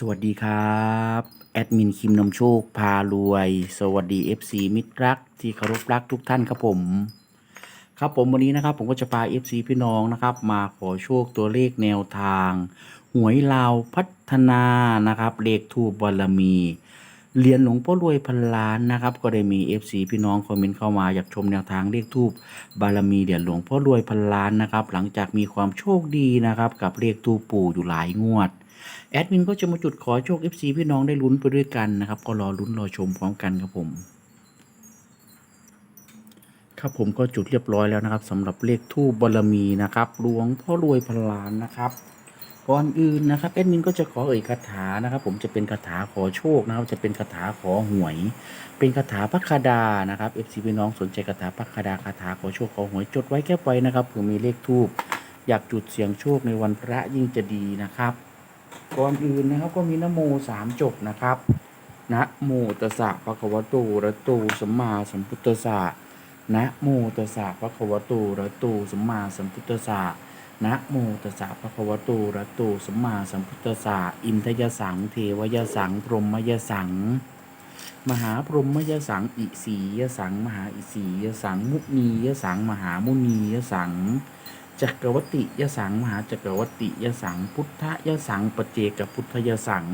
สวัสดีครับ แอดมินคิมนำโชคพารวย สวัสดี FC มิตรรักที่เคารพรักทุกท่านครับผม ครับผมวันนี้นะครับ ผมก็จะพา FC พี่น้องนะครับ มาขอโชคตัวเลขแนวทาง หวยลาวพัฒนานะครับ เลขทูบบารมีเหรียญหลวงพ่อรวยพันล้านนะครับ ก็ได้มี FC พี่น้องคอมเมนต์เข้ามาอยากชมแนวทางเลขทูบบารมีเหรียญหลวงพ่อรวยพันล้านนะครับ หลังจากมีความโชคดีนะครับ กับเลขทูปปู่อยู่หลายงวด แอดมินก็จะมาจุดขอโชค FC พี่น้องได้ลุ้นไปด้วยกันนะครับ ก็รอลุ้นรอชมพร้อมกันครับผม ครับผมก็จุดเรียบร้อยแล้วนะครับสำหรับเลขทูบบารมีนะครับหลวงพ่อรวยพันล้านนะครับก่อนอื่นนะครับแอดมินก็จะขอเอ่ยคาถานะครับ ผมจะเป็นคาถาขอโชคนะครับ จะเป็นคาถาขอหวย เป็นคาถาพักคดานะครับ FC พี่น้องสนใจคาถาพักคดาคาถาขอโชคขอหวยจดไว้แค่ไว้นะครับเผื่อมีเลขทูบอยากจุดเสียงโชคในวันพระยิ่งจะดีนะครับ ก่อนอื่นนะครับก็มีนโมสามจบนะครับนะโมตัสสะภะคะวะโตอะระหะโตสัมมาสัมพุทธัสสะนะโมตัสสะภะคะวะโตอะระหะโตสัมมาสัมพุทธัสสะนะโมตัสสะภะคะวะโตอะระหะโตสัมมาสัมพุทธัสสะอินทยสังเทวยสัง พรหมยสัง มหาพรหมยสัง อิสียสัง มหาอิสียสัง มุนียสัง มหามุนียสัง จักรวติยสัง มหาจักรวติยสัง พุทธยสังปเจกพุทธยสัง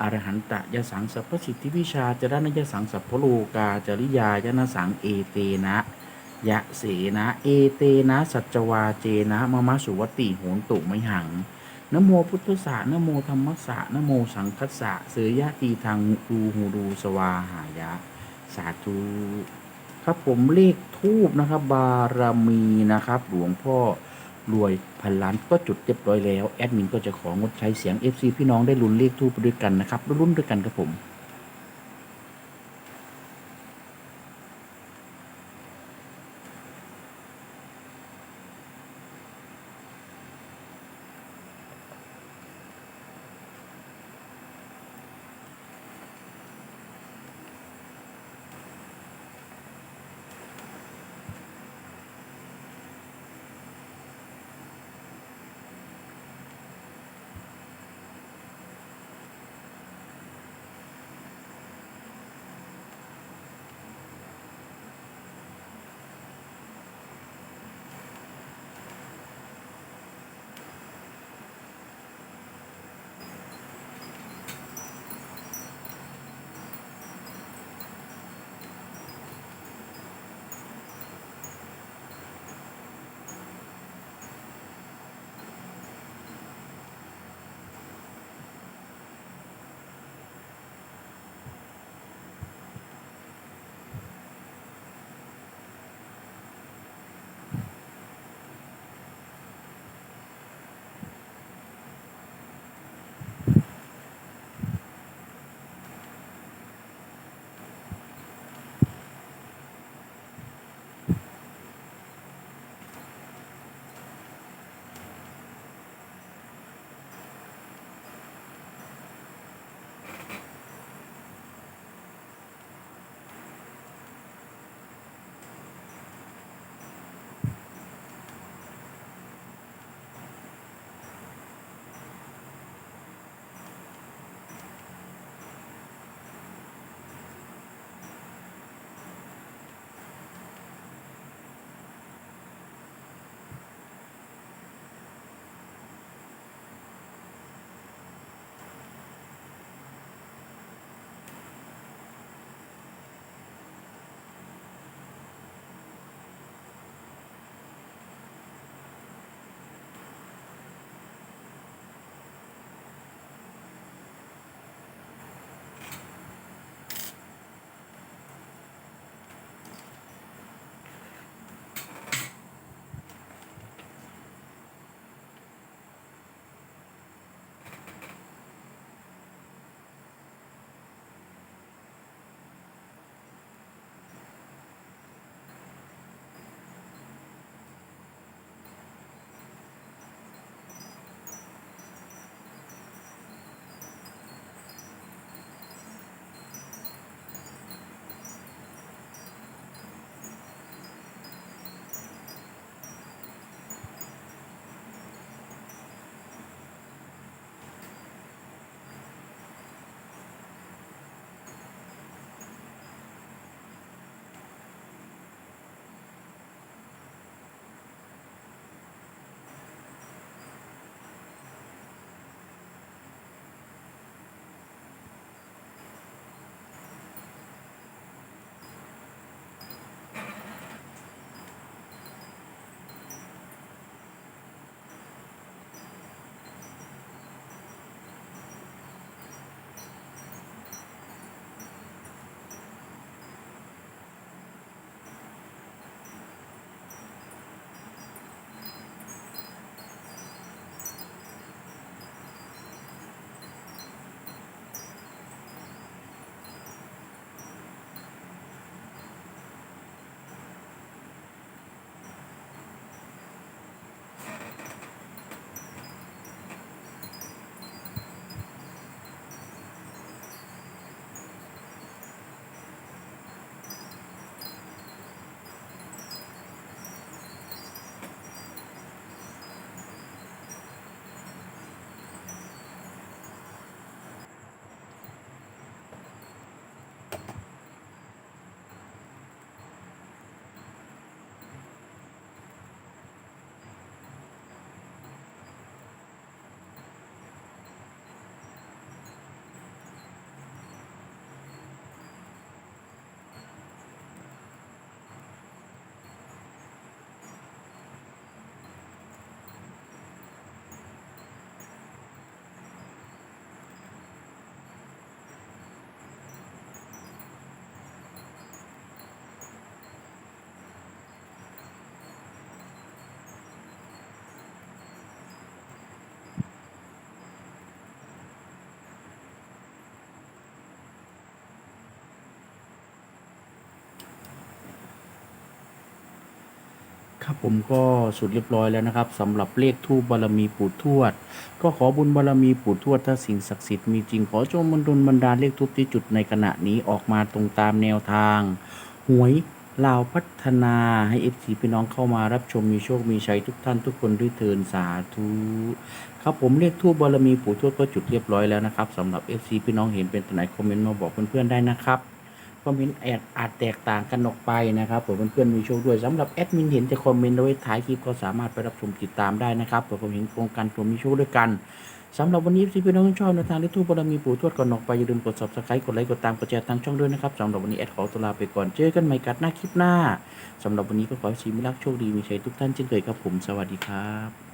อรหันตยสังสัพพสิทธิวิชาจรณยสังสัพพโลกาจริยายนสังเอเตนะยะเสนะเอเตนะสัจวาเจนะมะมะสุวติโหนตุไมหังนโมพุทธสะนโมธรรมสะนโมสังคัสสะเสยยะตีทางหูหูดูสวาหายะ สาธุครับผมเลขทูบนะครับ บารมีนะครับ หลวงพ่อ รวยพันล้านก็จุดเรียบร้อยแล้ว แอดมินก็จะของดใช้เสียง FC พี่น้องได้ลุ้นเลขทูปด้วยกันนะครับ รุ่นด้วยกันครับผม ครับผมก็สุดเรียบร้อยแล้วนะครับสำหรับเลขทูบบารมีปู่ทวด ก็ขอบุญบารมีปู่ทวดถ้าสิ่งศักดิ์สิทธิ์มีจริงขอจงบันดลบันดาเลขทูบที่จุดในขณะนี้ออกมาตรงตามแนวทาง หวยลาวพัฒนาให้เอฟซีพี่น้องเข้ามารับชมมีโชคมีชัยทุกท่านทุกคนด้วยเทินสาธุครับผมเลขทูบบารมีปู่ทวดก็จุดเรียบร้อยแล้วนะครับสำหรับเอฟซีพี่น้องเห็นเป็นตัวไหนคอมเมนต์มาบอกเพื่อนๆได้นะครับ คอมเมนต์แอดอาจแตกต่างกันออกไปนะครับผื่อเพื่อนๆมีโชคด้วยสำหรับแอดมินเห็นจะคอมเมนต์เอาไว้ท้ายคลิปก็สามารถไปรับชมติดตามได้นะครับผมเห็นโครงการตัวมีโชคด้วยกันสำหรับวันนี้ที่พี่น้องชอบในทางที่ทูบบารมีปู่ทวดก่อนออกไปอย่าลืมกด subscribe กดไลค์กดตามกดแชร์ทางช่องด้วยนะครับสำหรับวันนี้แอดขอตัวลาไปก่อนเจอกันใหม่กัดหน้าคลิปหน้าสำหรับวันนี้ก็ขอให้ชีวิตรักโชคดีมีชัยทุกท่านเช่นเคยครับผมสวัสดีครับ